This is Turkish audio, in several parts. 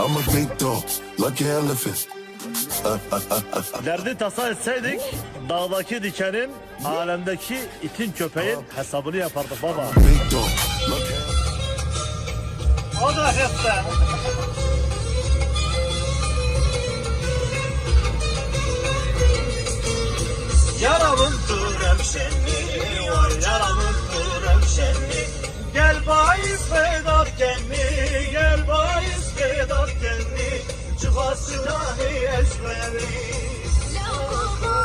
I'm a big dog, lucky elephant. Derdi tasa etseydik dağdaki dikenin, alemdeki itin köpeğin hesabını yapardık baba. Big dog, lucky O da hesse. Yaramın turem şenli, Silahi Eşmeri Lokumu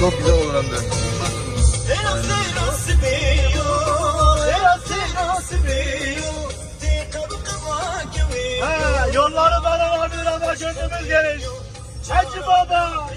Çok güzel olur yolları ben olabilir ama gönlümüz geniş. Hacı baba.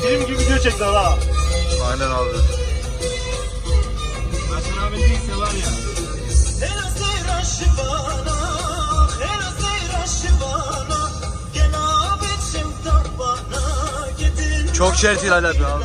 Film gibi video çektiler ha. Aynen abi. Gel abi çimtak bana, gidin Çok şertil hala abi.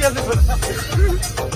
Neler geldi böyle? Gel bayis